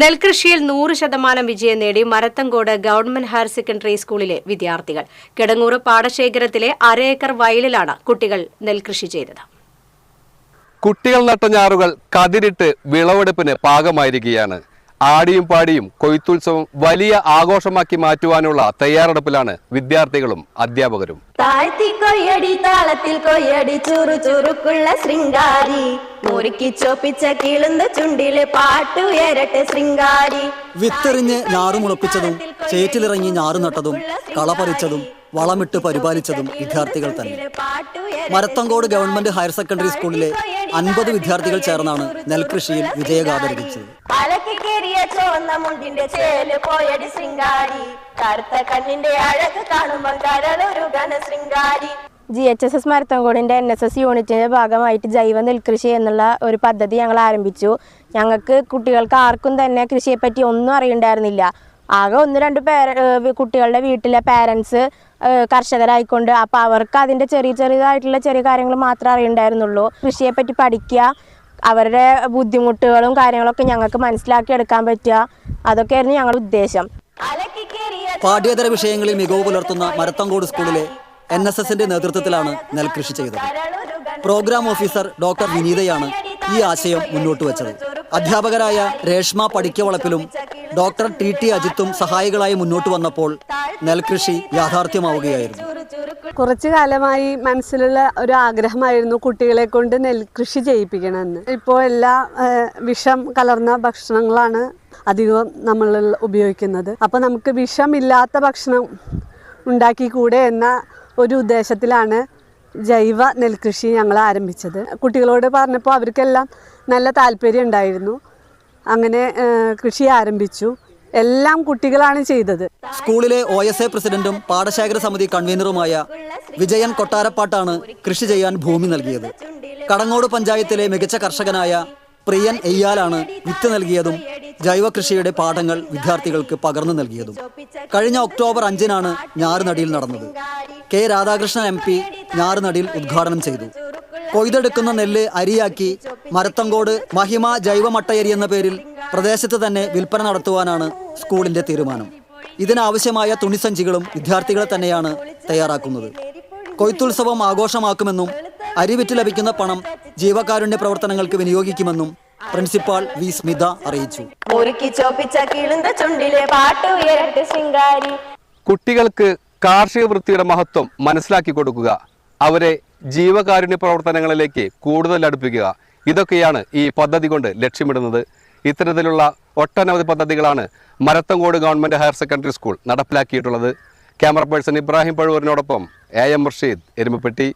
നെൽകൃഷിയിൽ നൂറ് ശതമാനം വിജയം നേടി മരത്തങ്കോട് ഗവൺമെന്റ് ഹയർ സെക്കൻഡറി സ്കൂളിലെ വിദ്യാർത്ഥികൾ. കിടങ്ങൂർ പാടശേഖരത്തിലെ അരയേക്കർ വയലിലാണ് കുട്ടികൾ നെൽകൃഷി ചെയ്തത്. കുട്ടികൾ നട്ട ഞാറുകൾ കതിരിട്ട് വിളവെടുപ്പിന് പാകമായിരിക്കുകയാണ്. ആടിയും പാടിയും കൊയ്ത്തുത്സവം വലിയ ആഘോഷമാക്കി മാറ്റുവാനുള്ള തയ്യാറെടുപ്പിലാണ് വിദ്യാർത്ഥികളും അധ്യാപകരും. താഴ്ത്തി കൊയ്യടി താളത്തിൽ കൊയ്യടി ചുറു ചുറുക്കുള്ള ശൃംഗാരി. മുറുക്കി ചോപ്പിച്ച കിളുന്ന ചുണ്ടിൽ പാട്ടുയരട്ടെ ശൃംഗാരി. വിത്തെറിഞ്ഞ് ഞാറുമുളപ്പിച്ചതും ചേറ്റിലിറങ്ങി ഞാറു നട്ടതും കളപറിച്ചതും വളമിട്ട് പരിപാലിച്ചതും വിദ്യാർത്ഥികൾ തന്നെ. മരത്തങ്കോട് ഗവൺമെന്റ് ഹയർ സെക്കൻഡറി സ്കൂളിലെ അൻപത് വിദ്യാർത്ഥികൾ ചേർന്നാണ് നെൽകൃഷിയിൽ വിജയഗാഥ രചിച്ചത് അലക്കി കേറിയ ചുവന്ന മുണ്ടിന്റെ ചേൽ പോയടി ശൃംഗാരി. കറുത്ത കണ്ണിന്റെ അഴക് കാണുമ്പോൾ കരളൊരു ഘന ശൃംഗാരി ജി എച്ച് എസ് എസ് മരത്തൻകോടിന്റെ എൻ എസ് എസ് യൂണിറ്റിന്റെ ഭാഗമായിട്ട് ജൈവ നെൽകൃഷി എന്നുള്ള ഒരു പദ്ധതി ഞങ്ങൾ ആരംഭിച്ചു. ഞങ്ങൾക്ക് കുട്ടികൾക്ക് ആർക്കും തന്നെ കൃഷിയെപ്പറ്റി ഒന്നും അറിയണ്ടായിരുന്നില്ല. ആകെ ഒന്ന് രണ്ട് പേര കുട്ടികളുടെ വീട്ടിലെ പേരൻസ് കർഷകരായിക്കൊണ്ട്. അപ്പോൾ അവർക്ക് അതിന്റെ ചെറിയ ചെറിയതായിട്ടുള്ള ചെറിയ കാര്യങ്ങൾ മാത്രമേ അറിയണ്ടായിരുന്നുള്ളൂ. കൃഷിയെപ്പറ്റി പഠിക്കുക അവരുടെ ബുദ്ധിമുട്ടുകളും കാര്യങ്ങളൊക്കെ ഞങ്ങൾക്ക് മനസ്സിലാക്കി എടുക്കാൻ പറ്റുക. അതൊക്കെയായിരുന്നു ഞങ്ങളുടെ ഉദ്ദേശം. പാഠ്യേതര വിഷയങ്ങളിൽ മികവ് പുലർത്തുന്ന മരത്തങ്കോട് സ്കൂളിലെ എൻ എസ് എസിന്റെ നേതൃത്വത്തിലാണ് നെൽകൃഷി ചെയ്തത്. പ്രോഗ്രാം ഓഫീസർ ഡോക്ടർ വിനീതയാണ് ഈ ആശയം മുന്നോട്ട് വെച്ചത്. അധ്യാപകരായ രേഷ്മ പടിക്കവളപ്പിലും ഡോക്ടർ ടി ടി അജിത്തും സഹായികളായി മുന്നോട്ട് വന്നപ്പോൾ നെൽകൃഷി യാഥാർത്ഥ്യമാവുകയായിരുന്നു. കുറച്ചു കാലമായി മനസ്സിലുള്ള ഒരു ആഗ്രഹമായിരുന്നു കുട്ടികളെ കൊണ്ട് നെൽകൃഷി ചെയ്യിപ്പിക്കണമെന്ന്. ഇപ്പോൾ എല്ലാ വിഷം കലർന്ന ഭക്ഷണങ്ങളാണ് അധികവും നമ്മൾ ഉപയോഗിക്കുന്നത്. അപ്പോൾ നമുക്ക് വിഷമില്ലാത്ത ഭക്ഷണം ഉണ്ടാക്കിക്കൂടെ എന്ന ഒരു ഉദ്ദേശത്തിലാണ് ജൈവ നെൽകൃഷി ഞങ്ങൾ ആരംഭിച്ചത്. കുട്ടികളോട് പറഞ്ഞപ്പോൾ അവർക്കെല്ലാം നല്ല താല്പര്യം ഉണ്ടായിരുന്നു. അങ്ങനെ കൃഷി ആരംഭിച്ചു. എല്ലാം കുട്ടികളാണ് ചെയ്തത്. സ്കൂളിലെ ഒ എസ് എ പ്രസിഡന്റും പാടശേഖര സമിതി കൺവീനറുമായ വിജയൻ കൊട്ടാരപ്പാട്ടാണ് കൃഷി ചെയ്യാൻ ഭൂമി നൽകിയത്. കടങ്ങോട് പഞ്ചായത്തിലെ മികച്ച കർഷകനായ പ്രിയൻ എയ്യാലാണ് വിത്ത് നൽകിയതും ജൈവ കൃഷിയുടെ പാഠങ്ങൾ വിദ്യാർത്ഥികൾക്ക് പകർന്നു നൽകിയതും. കഴിഞ്ഞ ഒക്ടോബർ അഞ്ചിനാണ് ഞാറുനടിയിൽ നടന്നത്. കെ രാധാകൃഷ്ണൻ എം പി ഞാറുനടിയിൽ ഉദ്ഘാടനം ചെയ്തു. കൊയ്തെടുക്കുന്ന നെല്ല് അരിയാക്കി മരത്തങ്കോട് മഹിമ ജൈവമട്ടയരി എന്ന പേരിൽ പ്രദേശത്ത് തന്നെ വിൽപ്പന നടത്തുവാനാണ് സ്കൂളിന്റെ തീരുമാനം. ഇതിനാവശ്യമായ തുണിസഞ്ചികളും വിദ്യാർത്ഥികളെ തന്നെയാണ് തയ്യാറാക്കുന്നത്. കൊയ്ത്തുത്സവം ആഘോഷമാക്കുമെന്നും അരി വിറ്റ് ലഭിക്കുന്ന പണം ജീവകാരുണ്യ പ്രവർത്തനങ്ങൾക്ക് വിനിയോഗിക്കുമെന്നും പ്രിൻസിപ്പാൾ വി. സ്മിത അറിയിച്ചു. കുട്ടികൾക്ക് കാർഷിക വൃത്തിയുടെ മഹത്വം മനസ്സിലാക്കി കൊടുക്കുക. അവരെ ജീവകാരുണ്യ പ്രവർത്തനങ്ങളിലേക്ക് കൂടുതൽ അടുപ്പിക്കുക. ഇതൊക്കെയാണ് ഈ പദ്ധതി കൊണ്ട് ലക്ഷ്യമിടുന്നത്. ഇത്തരത്തിലുള്ള ഒട്ടനവധി പദ്ധതികളാണ് Marathamkode government higher secondary school നടപ്പിലാക്കിയിട്ടുള്ളത്. Camera person Ibrahim പഴുവൂരിനോടൊപ്പം എ എം റഷീദ് എരുമപ്പെട്ടി.